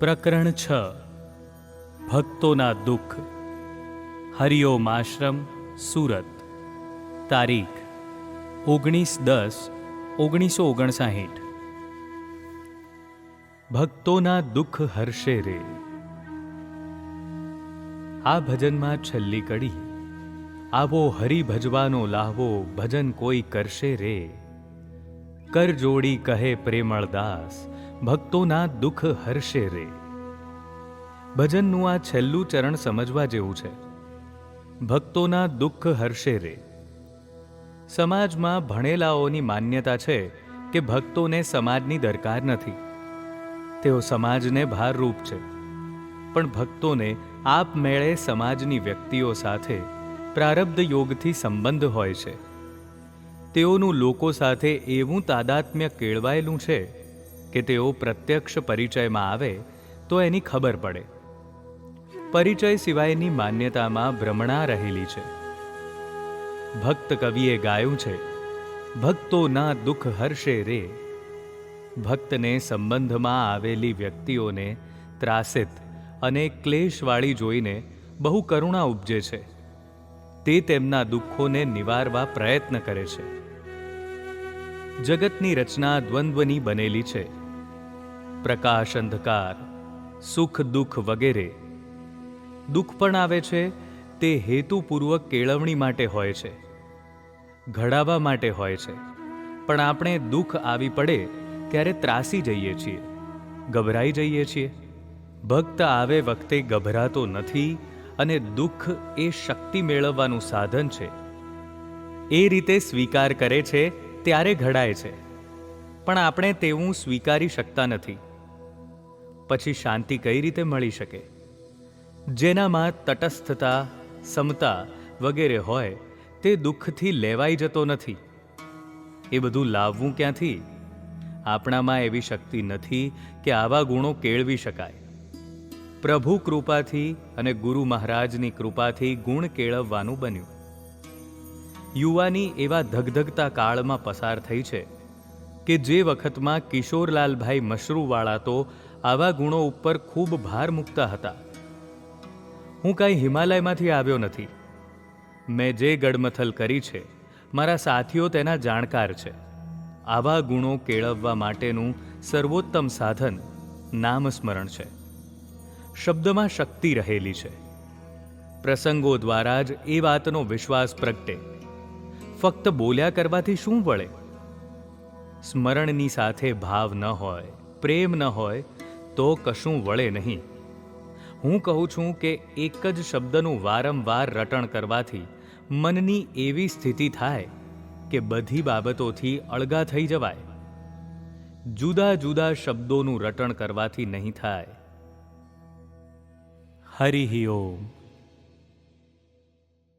પ્રકરણ છ. ભક્તોના દુઃખ. હરિઓમ આશ્રમ સુરત. તારીખ. ઓગણીસ દસ, ઓગણીસો ઓગણસાહીઠ. ભક્તોના દુઃખ હર્ષે રે. આ ભજનમાં છેલ્લી કડી. આવો હરિ ભજવાનો લાહવો, ભજન કોઈ કરશે રે. કર જોડી કહે પ્રેમળદાસ. ભક્તોના દુઃખ હર્ષે રે. ભજનનું આ છેલ્લું ચરણ સમજવા જેવું છે. ભક્તોના દુઃખ હર્ષે રે. સમાજમાં ભણેલાઓની માન્યતા છે કે ભક્તોને સમાજની દરકાર નથી. તેઓ સમાજને ભારરૂપ છે. પણ ભક્તોને આપમેળે સમાજની વ્યક્તિઓ સાથે પ્રારબ્ધ યોગથી સંબંધ હોય છે. તેઓનું લોકો સાથે એવું તાદાત્મ્ય કેળવાયેલું છે કે તેઓ પ્રત્યક્ષ પરિચયમાં આવે, તો એની ખબર પડે. પરિચય સિવાયની માન્યતામાં ભ્રમણા રહેલી છે. ભક્ત કવિએ ગાયું છે ભક્તોના દુઃખ હર્ષે રે. ભક્તને સંબંધમાં આવેલી વ્યક્તિઓને ત્રાસિત અને ક્લેશવાળી જોઈને બહુ કરુણા ઉપજે છે. તે તેમના દુઃખોને નિવારવા પ્રયત્ન કરે છે. જગતની રચના દ્વંદ્વની બનેલી છે. પ્રકાશ અંધકાર, સુખ દુઃખ વગેરે. દુઃખ પણ આવે છે, તે હેતુપૂર્વક કેળવણી માટે હોય છે, ઘડાવા માટે હોય છે. પણ આપણે દુઃખ આવી પડે, ત્યારે ત્રાસી જઈએ છીએ, ગભરાઈ જઈએ છીએ. ભક્ત આવે વખતે ગભરાતો નથી અને દુઃખ એ શક્તિ મેળવવાનું સાધન છે. એ રીતે સ્વીકાર કરે છે, ત્યારે ઘડાય છે. પણ આપણે તેવું સ્વીકારી શકતા નથી. પછી શાંતિ કઈ રીતે મળી શકે? જેનામાં તટસ્થતા, સમતા વગેરે હોય, તે દુઃખથી લેવાઈ જતો નથી. એ બધું લાવવું ક્યાંથી? આપણામાં એવી શક્તિ નથી કે આવા ગુણો કેળવી શકાય. પ્રભુ કૃપાથી અને ગુરુ મહારાજની કૃપાથી ગુણ કેળવવાનું બન્યું. યુવાની એવા ધગધગતા કાળમાં પસાર થઈ છે કે જે વખતમાં કિશોરલાલભાઈ મશરૂવાળા તો આવા ગુણો ઉપર ખૂબ ભાર મૂકતા હતા. હું કાંઈ હિમાલયમાંથી આવ્યો નથી. મેં જે ગડમથલ કરી છે, મારા સાથીઓ તેના જાણકાર છે. આવા ગુણો કેળવવા માટેનું સર્વોત્તમ સાધન નામસ્મરણ છે. શબ્દમાં શક્તિ રહેલી છે. પ્રસંગો દ્વારા જ એ વાતનો વિશ્વાસ પ્રગટે. ફક્ત બોલ્યા કરવાથી શું વળે? સ્મરણની સાથે ભાવ ન હોય, પ્રેમ ન હોય તો કશું વળે નહીં. હું કહું છું કે એક જ શબ્દનું વારંવાર રટણ કરવાથી મનની એવી સ્થિતિ થાય કે બધી બાબતોથી અળગા થઈ જવાય. જુદા જુદા શબ્દોનું રટણ કરવાથી નહીં થાય. હરિ ઓમ.